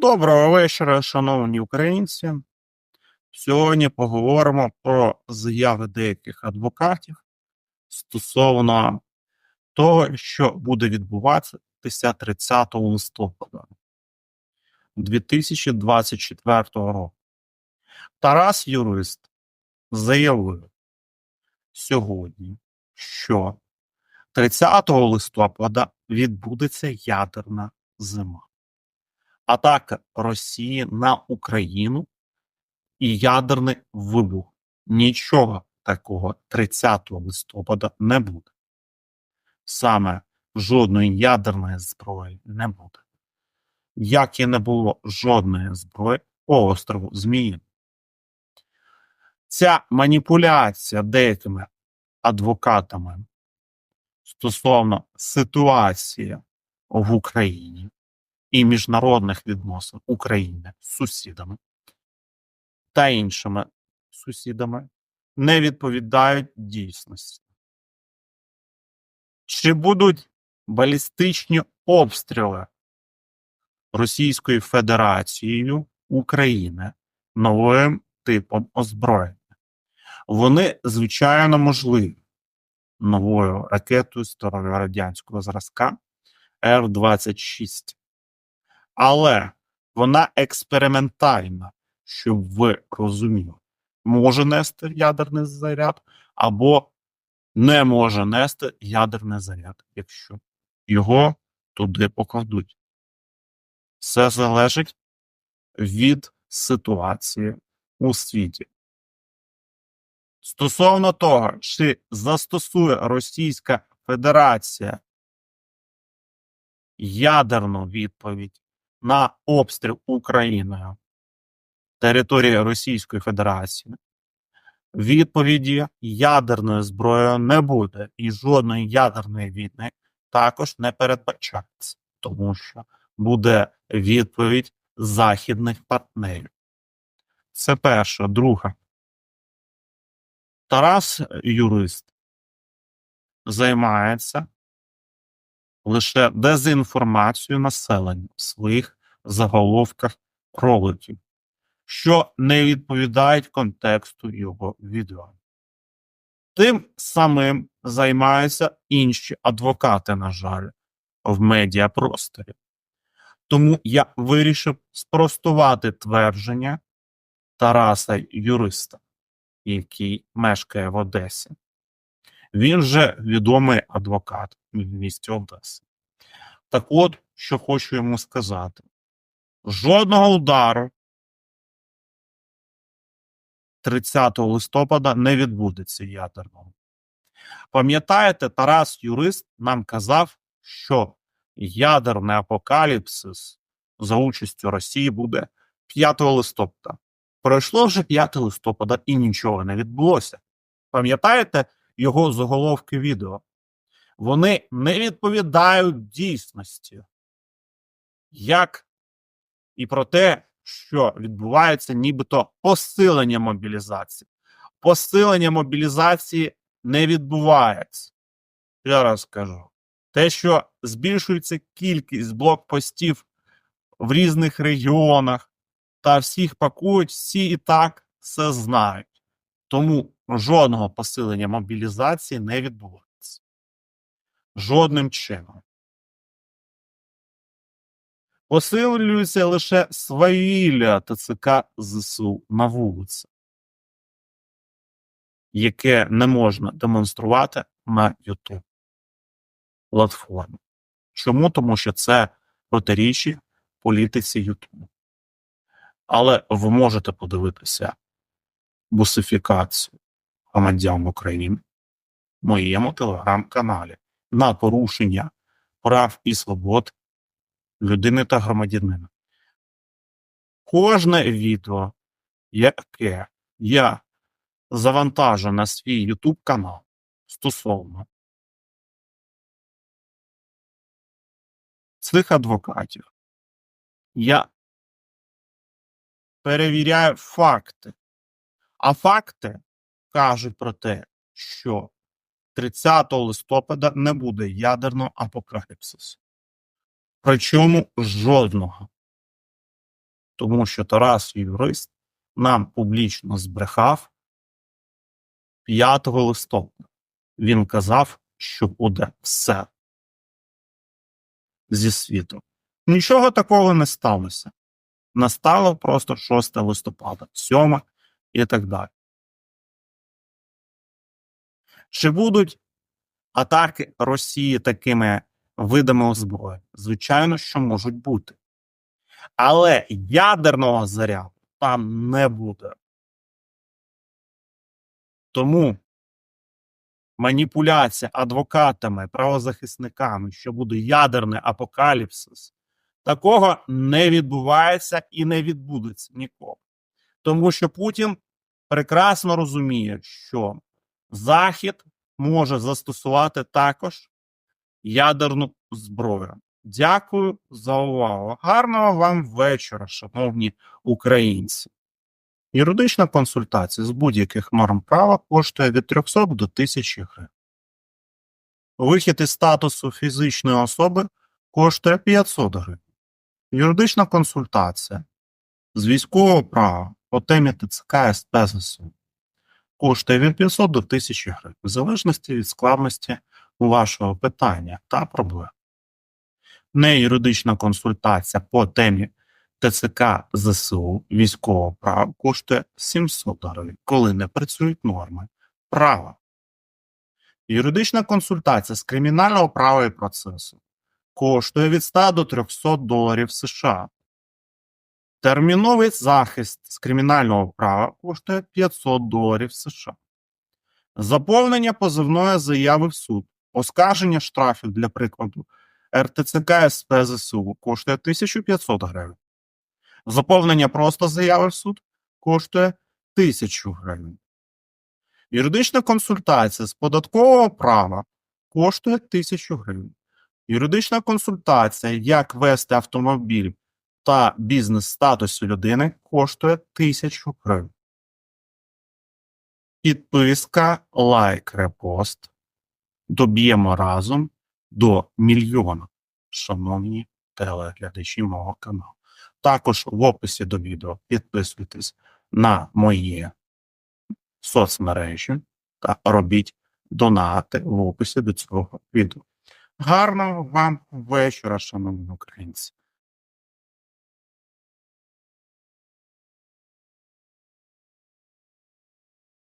Доброго вечора, шановні українці. Сьогодні поговоримо про заяви деяких адвокатів стосовно того, що буде відбуватися 30 листопада 2024 року. Тарас Юрист заявив сьогодні, що 30 листопада відбудеться ядерна зима атака Росії на Україну і ядерний вибух. Нічого такого 30 листопада не буде. Саме жодної ядерної зброї не буде. Як і не було жодної зброї по острову Зміїн. Ця маніпуляція деякими адвокатами стосовно ситуації в Україні і міжнародних відносин України з сусідами та іншими сусідами не відповідають дійсності. Чи будуть балістичні обстріли Російською Федерацією України новим типом озброєння? Вони, звичайно, можливі новою ракетою старого радянського зразка Р-26 але вона експериментальна, щоб ви розуміли, може нести ядерний заряд або не може нести ядерний заряд, якщо його туди покладуть. Все залежить від ситуації у світі. Стосовно того, чи застосує Російська Федерація ядерну відповідь на обстріл Україною території Російської Федерації. Відповіді ядерною зброєю не буде, і жодної ядерної війни також не передбачається, тому що буде відповідь західних партнерів. Це перше. Друге. Тарас юрист займається лише дезінформацію населення в своїх заголовках роликів, що не відповідають контексту його відео. Тим самим займаються інші адвокати, на жаль, в медіапросторі. Тому я вирішив спростувати твердження Тараса Юриста, який мешкає в Одесі. Він же відомий адвокат в місті Одеси. Так от, що хочу йому сказати: жодного удару 30 листопада не відбудеться ядерного. Пам'ятаєте, Тарас Юрист нам казав, що ядерний апокаліпсис за участю Росії буде 5 листопада. Пройшло вже 5 листопада і нічого не відбулося. Пам'ятаєте його заголовки відео? Вони не відповідають дійсності, як і про те, що відбувається нібито посилення мобілізації. Посилення мобілізації не відбувається. Я раз кажу. Те, що збільшується кількість блокпостів в різних регіонах та всіх пакують, всі і так все знають. Тому жодного посилення мобілізації не відбувається. Жодним чином. Посилюється лише свавілля ТЦК ЗСУ на вулиці, яке не можна демонструвати на YouTube платформі. Чому? Тому що це протирічі політиці YouTube. Але ви можете подивитися бусифікацію громадян України в моєму телеграм-каналі на порушення прав і свобод людини та громадянина. Кожне відео, яке я завантажу на свій YouTube канал стосовно цих адвокатів, я перевіряю факти. А факти кажуть про те, що 30 листопада не буде ядерного апокаліпсису. Причому жодного. Тому що Тарас юрист нам публічно збрехав 5 листопада. Він казав, що буде все зі світу. Нічого такого не сталося. Настало просто 6 листопада, 7 і так далі. Чи будуть атаки Росії такими видами озброєнь? Звичайно, що можуть бути. Але ядерного заряду там не буде. Тому маніпуляція адвокатами, правозахисниками, що буде ядерний апокаліпсис, такого не відбувається і не відбудеться ніколи. Тому що Путін прекрасно розуміє, що Захід може застосувати також ядерну зброю. Дякую за увагу. Гарного вам вечора, шановні українці. Юридична консультація з будь-яких норм права коштує від 300 до 1000 гривень. Вихід із статусу фізичної особи коштує 500 гривень. Юридична консультація з військового права по темі ТЦК СП ЗСУ коштує від 500 до 1000 гривень, в залежності від складності вашого питання та проблем. Неюридична консультація по темі ТЦК ЗСУ військового права коштує 700 гривень, коли не працюють норми права. Юридична консультація з кримінального права і процесу коштує від 100 до 300 доларів США. Терміновий захист з кримінального права коштує 500 доларів США. Заповнення позивної заяви в суд, оскарження штрафів для прикладу РТЦК СП ЗСУ коштує 1500 гривень. Заповнення просто заяви в суд коштує 1000 гривень. Юридична консультація з податкового права коштує 1000 гривень. Юридична консультація, як вести автомобіль та бізнес-статусу людини коштує 1000 гривень. Підписка, лайк, репост. Доб'ємо разом до мільйона, шановні телеглядачі мого каналу. Також в описі до відео підписуйтесь на мої соцмережі та робіть донати в описі до цього відео. Гарного вам вечора, шановні українці!